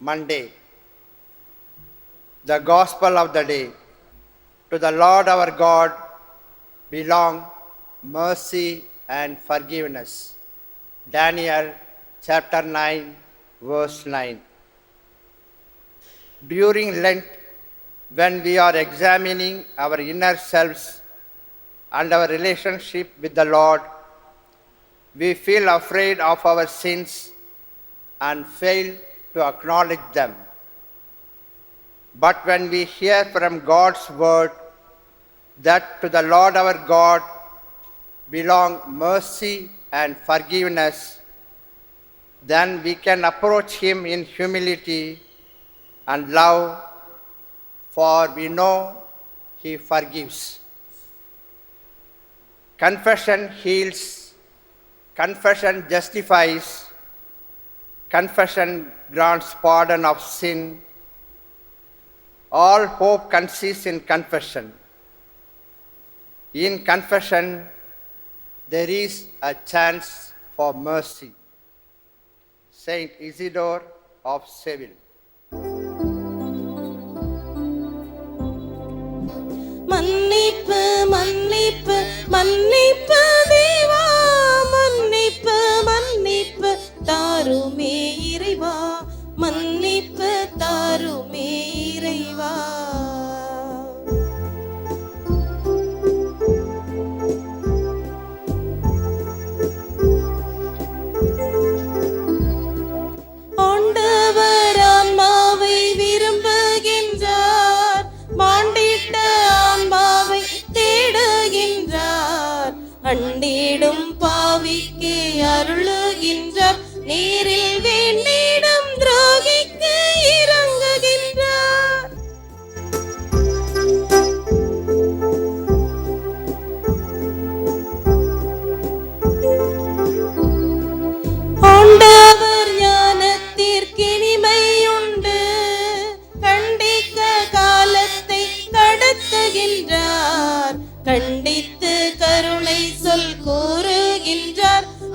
Monday. The Gospel of the day. To the Lord our God belong mercy and forgiveness. Daniel chapter 9, verse 9. During Lent, when we are examining our inner selves and our relationship with the Lord, we feel afraid of our sins and fail to acknowledge them. But when we hear from God's word that to the Lord our God belong mercy and forgiveness, then we can approach Him in humility and love, for we know He forgives. Confession heals, confession justifies, confession grants pardon of sin. All hope consists in confession. In confession, there is a chance for mercy. Saint Isidore of Seville.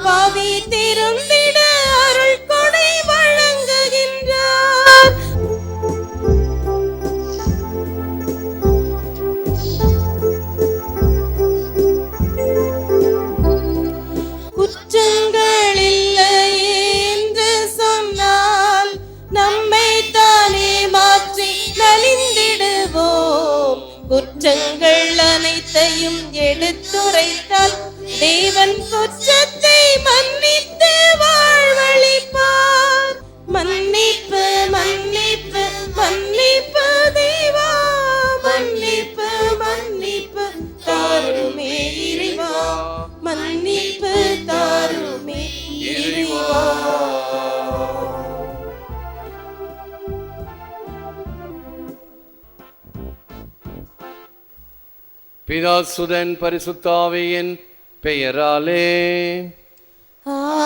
பவி திரும்ப பிதாசுதன் பரிசுத்தாவியின் பெயராலே. ஆமென்.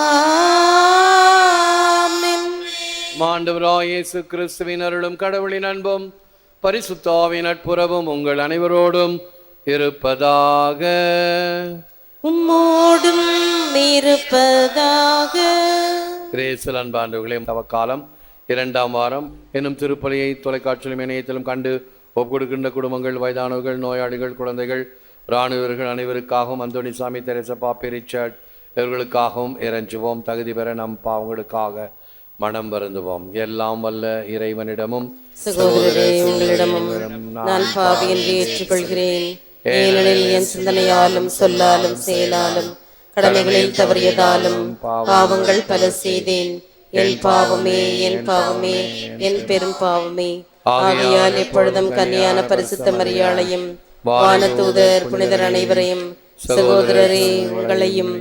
மாண்டவராய் இயேசு கிறிஸ்துவின் அருளும் கடவுளின் அன்பும் பரிசுத்தாவின் நட்புறவும் உங்கள் அனைவரோடும் இருப்பதாக. உம்மோடும் இருப்பதாக. கிரேசல் அன்பாண்டவர்களே தவக்காலம் இரண்டாம் வாரம் என்னும் திருப்பலியை தொலைக்காட்சியிலும் இணையத்திலும் கண்டு ஒப்புக்கொடுக்கின்ற குடும்பங்கள் வயதானவர்கள் நோயாளிகள் குழந்தைகள் இராணுவர்கள் அனைவருக்காகவும் அந்தோணி சாமி தெரசப்பா ரிச்சர்ட் இவர்களுக்காகவும் இறைஞ்சுவோம். தகுதி பெற நம் பாவங்களுக்காக மனம் வருந்துவோம். எல்லாம் வல்ல இறைவனிடமும் சகோதரரே உங்களிடமும் நான் பாவி என்று ஏற்றுக்கொள்கிறேன். ஏனெனில் என் சிந்தனையாலும் சொல்லாலும் செயலாலும் கடமைகளில் தவறியதாலும் பாவங்கள் பல செய்தேன். என் பாவமே என் பாவமே என் பெரும் பாவமே. ஆகையால் எப்பொழுதும் கன்னியான பரிசுத்த மரியாளையும் வானதூதர் புனிதர் அனைவரையும் சகோதரரே உங்களையும்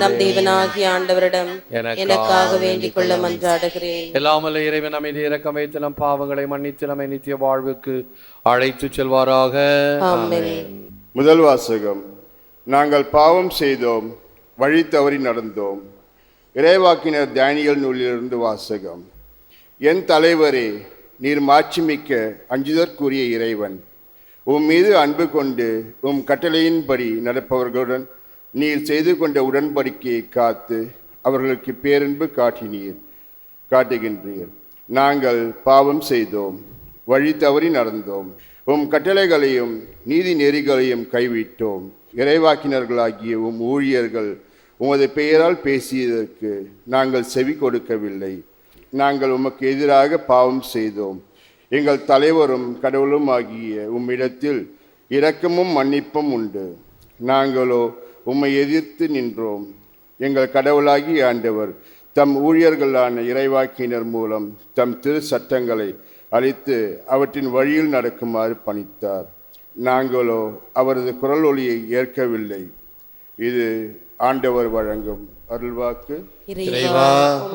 நம் தேவனாகிய ஆண்டவரிடம் எனக்காக வேண்டிக் கொள்ள மன்றாடுகிறேன். எல்லாம் வல்ல இறைவன் அமைதி இறக்கம் வைத்து நம் பாவங்களை மன்னித்து நம்மை நித்திய வாழ்வுக்கு அழைத்து செல்வாராக. ஆமென். முதல் வாசகம் நாங்கள் பாவம் செய்தோம் வழி தவறி நடந்தோம். இறைவாக்கினர் தானியல் நூலிலிருந்து வாசகம் என் தலைவரே நீர் மாட்சிமிக்க அஞ்சுதற்குரிய இறைவன் உம் மீது அன்பு கொண்டு உம் கட்டளையின்படி நடப்பவர்களுடன் நீர் செய்து கொண்ட உடன்படிக்கையை காத்து அவர்களுக்கு பேரன்பு காட்டினீர் காட்டுகின்றீர். நாங்கள் பாவம் செய்தோம் வழி தவறி நடந்தோம். உம் கட்டளைகளையும் நீதி நெறிகளையும் கைவிட்டோம். இறைவாக்கினர்களாகிய உம் ஊழியர்கள் உமது பெயரால் பேசியதற்கு நாங்கள் செவி கொடுக்கவில்லை. நாங்கள் உமக்கு எதிராக பாவம் செய்தோம். எங்கள் தலைவரும் கடவுளும் ஆகிய உம்மிடத்தில் இரக்கமும் மன்னிப்பும் உண்டு. நாங்களோ உம்மை எதிர்த்து நின்றோம். எங்கள் கடவுளாகி ஆண்டவர் தம் ஊழியர்களான இறைவாக்கினர் மூலம் தம் திரு சட்டங்களை அளித்து அவற்றின் வழியில் நடக்குமாறு பணித்தார். நாங்களோ அவரது குரல் ஒலியை ஏற்கவில்லை. இது ஆண்டவர் வழங்கும். அருள்வாக்கு. இறைவா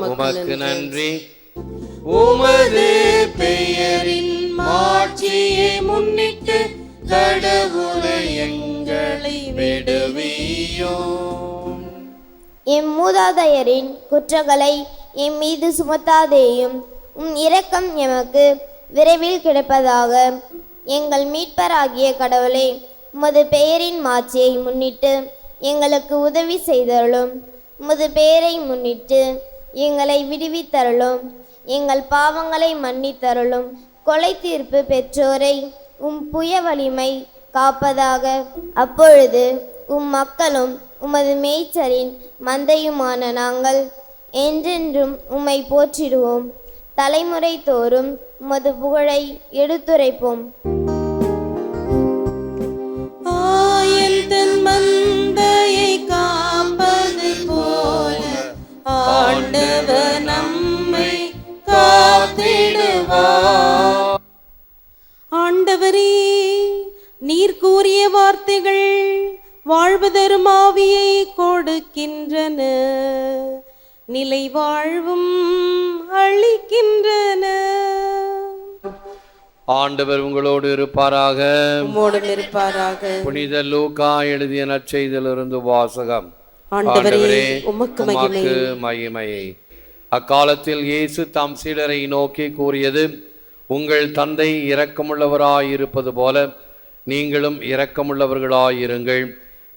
உமக்கு நன்றி. உமது பெயரின் மாட்சியை முன்னிட்டு கடவுளை எங்களை விடுவியோம் எம் மூதாதையரின் குற்றங்களை எம் மீது சுமத்தாதேயும் உம் இரக்கம் எமக்கு விரைவில் கிடைப்பதாக எங்கள் மீட்பராகிய கடவுளே உமது பெயரின் மாட்சியை முன்னிட்டு எங்களுக்கு உதவி செய்தருளும். உமது பேரை முன்னிட்டு எங்களை விடுவித்தருளும். எங்கள் பாவங்களை மன்னித்தருளும். கொலை தீர்ப்பு பெற்றோரை உம் புய வலிமை காப்பதாக. அப்பொழுது உம் மக்களும் உமது மேய்ச்சரின் மந்தையுமான நாங்கள் என்றென்றும் உம்மை போற்றிடுவோம். தலைமுறை தோறும் உமது புகழை எடுத்துரைப்போம். வாழ்வு தரும் ஆவியை கொடுக்கின்றன. நிலை வாழ்வும் அளிக்கின்றன. ஆண்டவர் உங்களோடு இருப்பாராக. இருப்பாராக. புனித லூக்கா எழுதிய நற்செய்தியிலிருந்து வாசகம். ஆண்டவரே உமக்கு மகிமையை. அக்காலத்தில் இயேசு தாம் சீடரை நோக்கி கூறியது உங்கள் தந்தை இரக்கமுள்ளவராயிருப்பது போல நீங்களும் இரக்கமுள்ளவர்களாயிருங்கள்.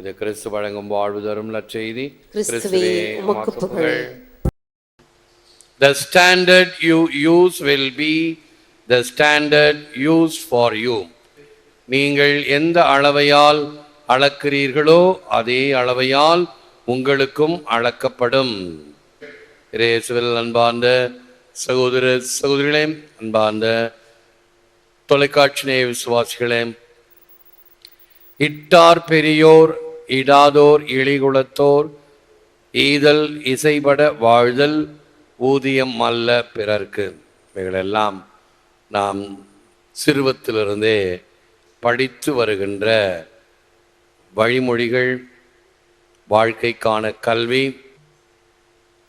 இது கிறிஸ்து வழங்கும் வாழ்வு தரும் நற்செய்தி. கிறிஸ்துவே உமக்கு புகழ். The standard you use will be the standard used for you. நீங்கள் எந்த அளவையால் அளக்கிறீர்களோ அதே அளவையால் உங்களுக்கும் அளக்கப்படும். இயேசுவில் அன்பார்ந்த சகோதர சகோதரிகளே அன்பார்ந்த தொலைக்காட்சி நேய விசுவாசிகளே இட்டார் பெரியோர் இடாதோர் இழிகுலத்தோர் ஈதல் இசைபட வாழ்தல் ஊதியம் அல்ல பிறர்க்கு. இவைகளெல்லாம் நாம் சிறுவத்திலிருந்தே படித்து வருகின்ற வழிமொழிகள் வாழ்க்கைக்கான கல்வி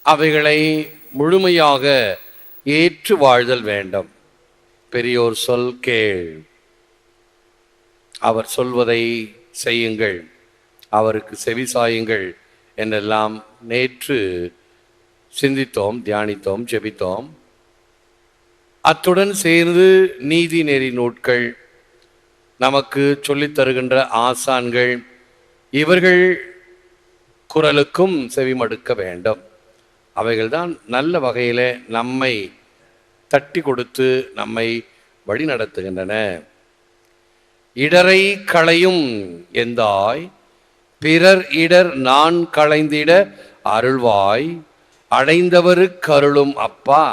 அவைகளை முழுமையாக ஏற்று வாழ்தல் வேண்டும். பெரியோர் சொல் கேள். அவர் சொல்வதை செய்யுங்கள். அவருக்கு செவி சாயுங்கள் என்றெல்லாம் நேற்று சிந்தித்தோம் தியானித்தோம் ஜெபித்தோம். அத்துடன் சேர்ந்து நீதி நெறி நூட்கள் நமக்கு சொல்லித் தருகின்ற ஆசான்கள் இவர்கள் குரலுக்கும் செவிமடுக்க வேண்டும். அவைகள்தான் நல்ல வகையில் நம்மை தட்டி கொடுத்து நம்மை வழிநடத்துகின்றன. இடரை களையும் எந்தாய் பிறர் இடர் நான் களைந்திட அருள்வாய். அடைந்தவருக்கு அருளும் அப்பா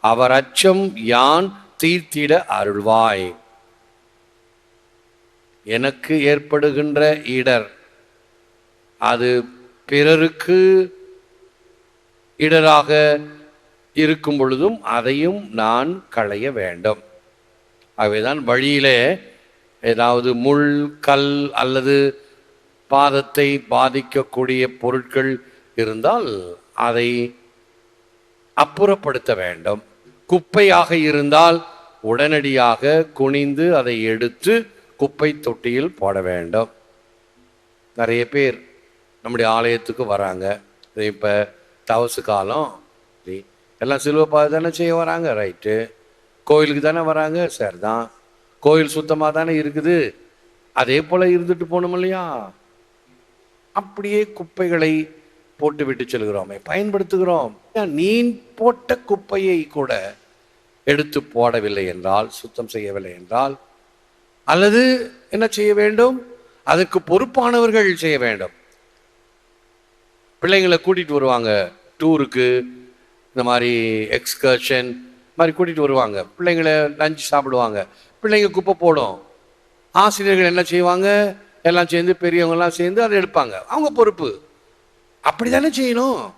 அவர் அச்சம் யான் தீர்த்திட அருள்வாய். எனக்கு ஏற்படுகின்ற இடர் அது பிறருக்கு இடராக இருக்கும் பொழுதும் அதையும் நான் களைய வேண்டும். ஆகவேதான் வழியிலே ஏதாவது முள் கல் அல்லது பாதத்தை பாதிக்கக்கூடிய பொருட்கள் இருந்தால் அதை அப்புறப்படுத்த வேண்டும். குப்பையாக இருந்தால் உடனடியாக குனிந்து அதை எடுத்து குப்பை தொட்டியில் போட வேண்டும். நிறைய பேர் நம்முடைய ஆலயத்துக்கு வராங்க. இப்போ தவசு காலம். சரி, எல்லாம் சிலுவை பாதை தானே செய்ய வராங்க? ரைட்டு. கோயிலுக்கு தானே வராங்க? சரிதான். கோயில் சுத்தமாக தானே இருக்குது. அதே போல் இருந்துட்டு போகணும் இல்லையா? அப்படியே குப்பைகளை போட்டு விட்டு செல்கிறோமே பயன்படுத்துகிறோம். நீ போட்ட குப்பையை கூட எடுத்து போடவில்லை என்றால் சுத்தம் செய்யவில்லை என்றால் அல்லது என்ன செய்ய வேண்டும்? அதற்கு பொறுப்பானவர்கள் செய்ய வேண்டும். பிள்ளைங்களை கூட்டிட்டு வருவாங்க டூருக்கு இந்த மாதிரி எக்ஸ்கர்ஷன் மாதிரி கூட்டிட்டு வருவாங்க. பிள்ளைங்களை லஞ்ச் சாப்பிடுவாங்க. பிள்ளைங்க குப்பை போடும். ஆசிரியர்கள் என்ன செய்வாங்க? எல்லாம் சேர்ந்து பெரியவங்கெல்லாம் சேர்ந்து அதை எடுப்பாங்க. அவங்க பொறுப்பு. அப்படி தானே செய்யணும்?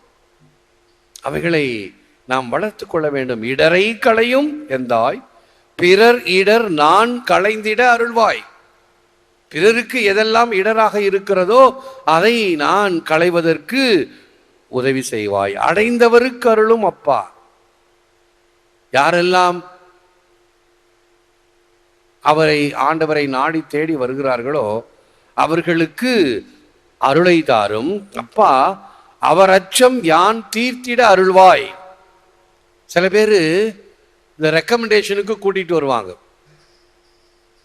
அவைகளை நாம் வளர்த்து கொள்ள வேண்டும். இடரை களையும் எந்தாய் பிறர் இடர் நான் களைந்திட அருள்வாய். பிறருக்கு எதெல்லாம் இடராக இருக்கிறதோ அதை நான் களைவதற்கு உதவி செய்வாய். அடைந்தவருக்கு அருளும் அப்பா. யாரெல்லாம் அவரை ஆண்டவரை நாடி தேடி வருகிறார்களோ அவர்களுக்கு அருளை தாரும். அப்பா அவர் அச்சம் யான் தீர்த்திட அருள்வாய். சில பேர் இந்த ரெக்கமெண்டேஷனுக்கு கூட்டிட்டு வருவாங்க.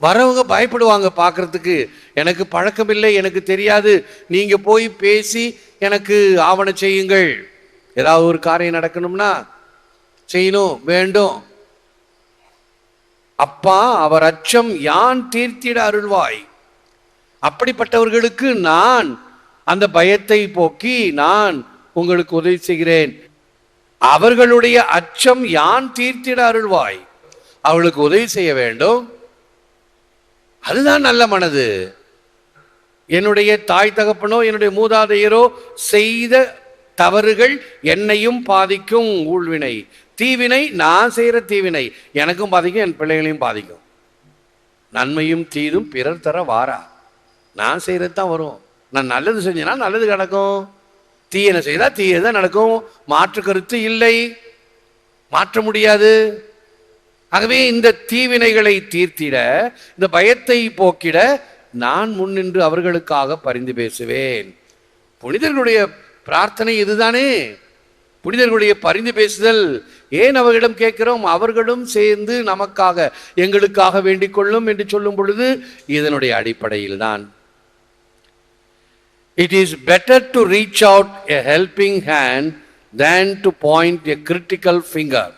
வரவங்க பயப்படுவாங்க பார்க்கறதுக்கு எனக்கு பழக்கமில்லை எனக்கு தெரியாது. நீங்க போய் பேசி எனக்கு ஆவணம் செய்யுங்கள். ஏதாவது ஒரு காரியம் நடக்கணும்னா செய்யணும் வேண்டும். அப்பா அவர் அச்சம் யான் தீர்த்திட அருள்வாய். அப்படிப்பட்டவர்களுக்கு நான் அந்த பயத்தை போக்கி நான் உங்களுக்கு உதவி செய்கிறேன். அவர்களுடைய அச்சம் யான் தீர்த்திட அருள்வாய்? அவளுக்கு உதவி செய்ய வேண்டும். அதுதான் நல்ல மனது. என்னுடைய தாய் தகப்பனோ என்னுடைய மூதாதையரோ செய்த தவறுகள் என்னையும் பாதிக்கும் ஊழ்வினை. தீவினை நான் செய்கிற தீவினை. எனக்கும் பாதிக்கும் என் பிள்ளைகளையும் பாதிக்கும். நன்மையும் தீதும் பிறர் தர வாரா. நான் செய்கிறது தான் வரும். நான் நல்லது செஞ்சேன்னா நல்லது நடக்கும். தீயனை செய்தா தீயதான் நடக்கும். மாற்று கருத்து இல்லை. மாற்ற முடியாது. ஆகவே இந்த தீவினைகளை தீர்த்திட இந்த பயத்தை போக்கிட நான் முன்னின்று அவர்களுக்காக பரிந்து பேசுவேன். புனிதர்களுடைய பிரார்த்தனை இதுதானே. புனிதர்களுடைய பரிந்து பேசுதல். ஏன் அவர்களிடம் கேட்கிறோம்? அவர்களும் சேர்ந்து நமக்காக எங்களுக்காக வேண்டிக் கொள்ளும் என்று சொல்லும் பொழுது இதனுடைய அடிப்படையில் தான் It is better to reach out a helping hand than to point a critical finger.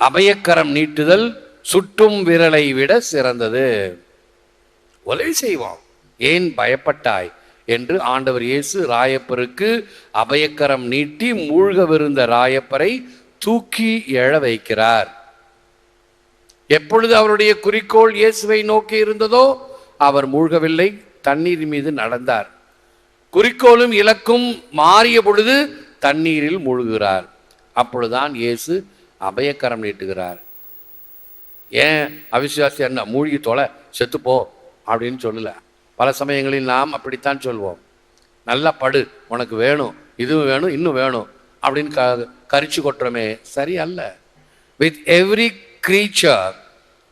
அபயக்கரம் நீட்டுதல் சுட்டும் விரலை விட சிறந்தது. உதவி செய்வோம் ஏன் பயப்பட்டாய்? என்று ஆண்டவர் இயேசு ராயப்பருக்கு அபயக்கரம் நீட்டி மூழ்கவிருந்த ராயப்பரை தூக்கி எழ வைக்கிறார். எப்பொழுது அவருடைய குறிக்கோள் இயேசுவை நோக்கி இருந்ததோ அவர் மூழ்கவில்லை. தண்ணீர் மீது நடந்தார். குறிக்கோளும் இலக்கும் மாறிய பொழுது தண்ணீரில் மூழ்குகிறார். அப்பொழுதுதான் இயேசு அபயக்கரம் நீட்டுகிறார். ஏன்? அவிசுவாசி என்ன மூழ்கி தொலை செத்துப்போ அப்படின்னு சொல்லல. பல சமயங்களில் நாம் அப்படித்தான் சொல்வோம். நல்லா படு உனக்கு வேணும் இதுவும் வேணும் இன்னும் வேணும் அப்படின்னு க கரிச்சு கொட்டுறோமே சரி அல்ல. With every creature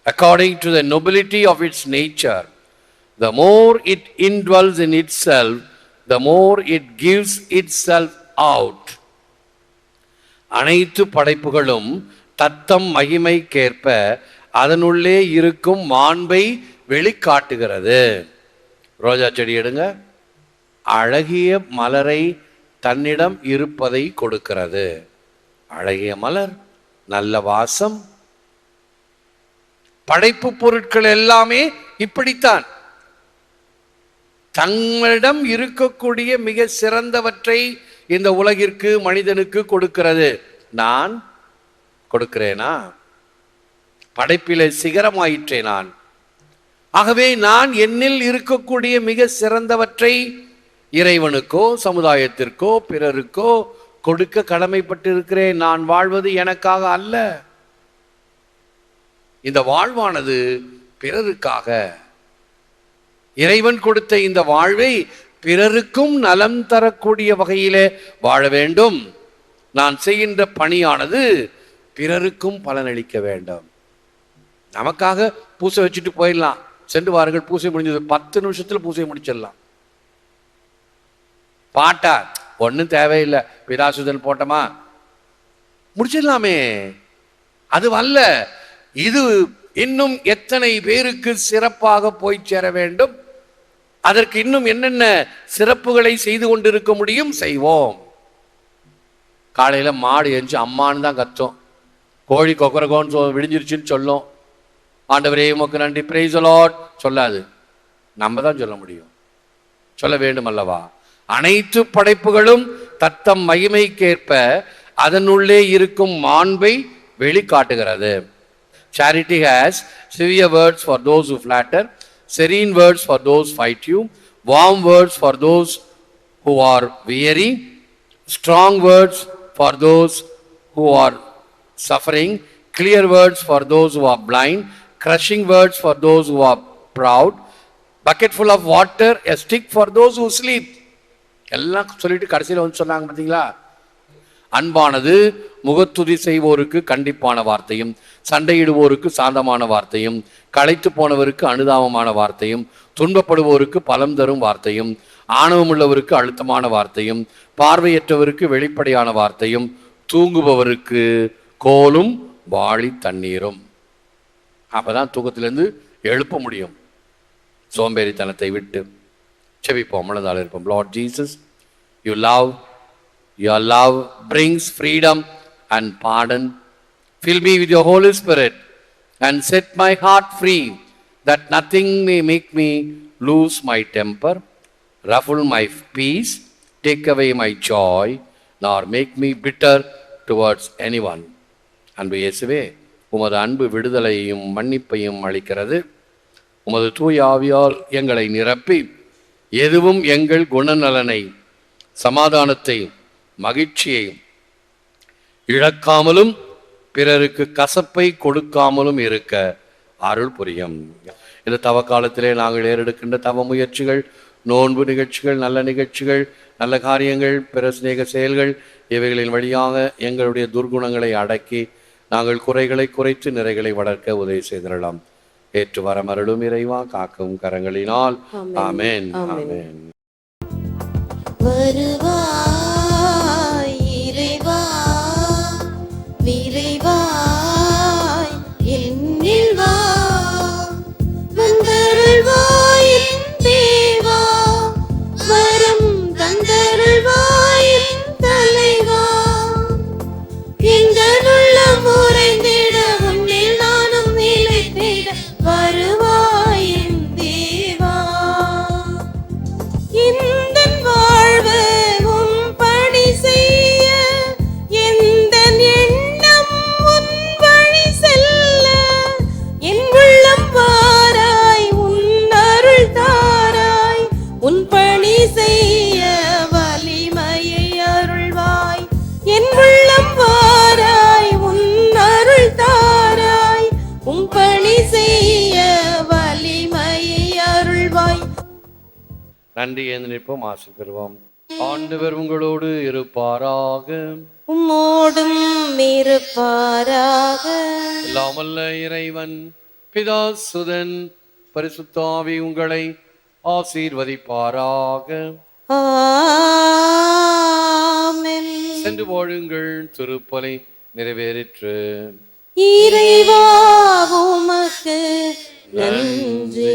according to the nobility of its nature the more it indwells in itself the more it gives itself out. அனைத்து படைப்புகளும் தத்தம் மகிமைக்கேற்ப அதனுள்ளே இருக்கும் மாண்பை வெளிக்காட்டுகிறது. ரோஜா செடி எடுங்க. அழகிய மலரை தன்னிடம் இருப்பதை கொடுக்கிறது. அழகிய மலர் நல்ல வாசம். படைப்பு பொருட்கள் எல்லாமே இப்படித்தான். தங்களிடம் இருக்கக்கூடிய மிக சிறந்தவற்றை இந்த உலகிற்கு மனிதனுக்கு கொடுக்கிறது. நான் கொடுக்கிறேனா? படைப்பிலே சிகரமாயிற்றே நான். ஆகவே நான் என்னில் இருக்கக்கூடிய மிக சிறந்தவற்றை இறைவனுக்கோ சமுதாயத்திற்கோ பிறருக்கோ கொடுக்க கடமைப்பட்டிருக்கிறேன். நான் வாழ்வது எனக்காக அல்ல. இந்த வாழ்வானது பிறருக்காக. இறைவன் கொடுத்த இந்த வாழ்வை பிறருக்கும் நலம் தரக்கூடிய வகையிலே வாழ வேண்டும். நான் செய்கின்ற பணியானது பிறருக்கும் பலனளிக்க வேண்டும். நமக்காக பூசை வச்சுட்டு போயிடலாம். சென்று வாருங்கள் பூசை முடிஞ்சது. பத்து நிமிஷத்தில் பூசை முடிச்சிடலாம். பாட்டா? ஒன்றும் தேவையில்லை. பிதாசுதன் போட்டோமா? முடிச்சிடலாமே. அது அல்ல. இது இன்னும் எத்தனை பேருக்கு சிறப்பாக போய் சேர வேண்டும்? அதற்கு இன்னும் என்னென்ன சிறப்புகளை செய்து கொண்டிருக்க முடியும்? செய்வோம். காலையில் மாடு எஞ்சி அம்மான்னு தான் கத்தும். கோழி கொக்கரகோன்னு சொ விடிஞ்சிருச்சுன்னு சொல்லும். ஆண்டவரே உமக்கு நன்றி. பிரைஸ் அலாட் சொல்லாது. நம்ம தான் சொல்ல முடியும். சொல்ல வேண்டும் அல்லவா? அனைத்து படைப்புகளும் தத்தம் மகிமைக்கேற்ப அதனுள்ளே இருக்கும் மாண்பை வெளிக்காட்டுகிறது. Charity has severe words for those who flatter, serene words for those fight you, warm words for those who are weary, strong words for those who are suffering, clear words for those who are blind, crushing words for those who are proud, bucket full of water, a stick for those who sleep. எல்லாம் சொல்லிட்டு கடைசியில் வந்து சொன்னாங்க பார்த்தீங்களா அன்பானது முகத்துதி செய்வோருக்கு கண்டிப்பான வார்த்தையும் சண்டையிடுவோருக்கு சாந்தமான வார்த்தையும் களைத்து போனவருக்கு அனுதாபமான வார்த்தையும் துன்பப்படுவோருக்கு பலம் தரும் வார்த்தையும் ஆணவமுள்ளவருக்கு அழுத்தமான வார்த்தையும் பார்வையற்றவருக்கு வெளிப்படையான வார்த்தையும் தூங்குபவருக்கு கோலும் வாளி தண்ணீரும். அப்பதான் தூக்கத்திலிருந்து எழுப்ப முடியும். சோம்பேறித்தனத்தை விட்டு செவிப்போம் மனதால் இருப்போம். Lord Jesus you love your love brings freedom and pardon fill me with your holy spirit and set my heart free that nothing may make me lose my temper ruffle my peace take away my joy nor make me bitter towards anyone அன்பு இயேசுவே உமது அன்பு விடுதலையையும் மன்னிப்பையும் அளிக்கிறது உமது தூய ஆவியால் எங்களை நிரப்பி எதுவும் எங்கள் குணநலனை சமாதானத்தை மகிழ்ச்சியை இழக்காமலும் பிறருக்கு கசப்பை கொடுக்காமலும் இருக்க அருள் புரியும். இந்த தவ காலத்திலே நாங்கள் ஏறெடுக்கின்ற தவ முயற்சிகள் நோன்பு நிகழ்ச்சிகள் நல்ல நிகழ்ச்சிகள் நல்ல காரியங்கள் பிற சிநேக செயல்கள் இவைகளின் வழியாக எங்களுடைய துர்குணங்களை அடக்கி நாங்கள் குறைகளை குறைத்து நிறைகளை வளர்க்க உதவி செய்திடலாம். ஏற்று வரமருளும் இறைவா காக்கும் கரங்களினால். ஆமென். ஆமென். வருவாய் நன்றி என்று நிற்போம் ஆசை பெறுவோம் ஆண்டவர் உங்களோடு இருப்பாராக. உம்மோடும் இருப்பாராக. எல்லாமல்ல இறைவன் பிதா சுதன் பரிசுத்தாவி உங்களை ஆசீர்வதிப்பாராக. சென்று வாழுங்கள் திருப்பலை நிறைவேறிற்று. இறைவா உமக்கு நன்றி.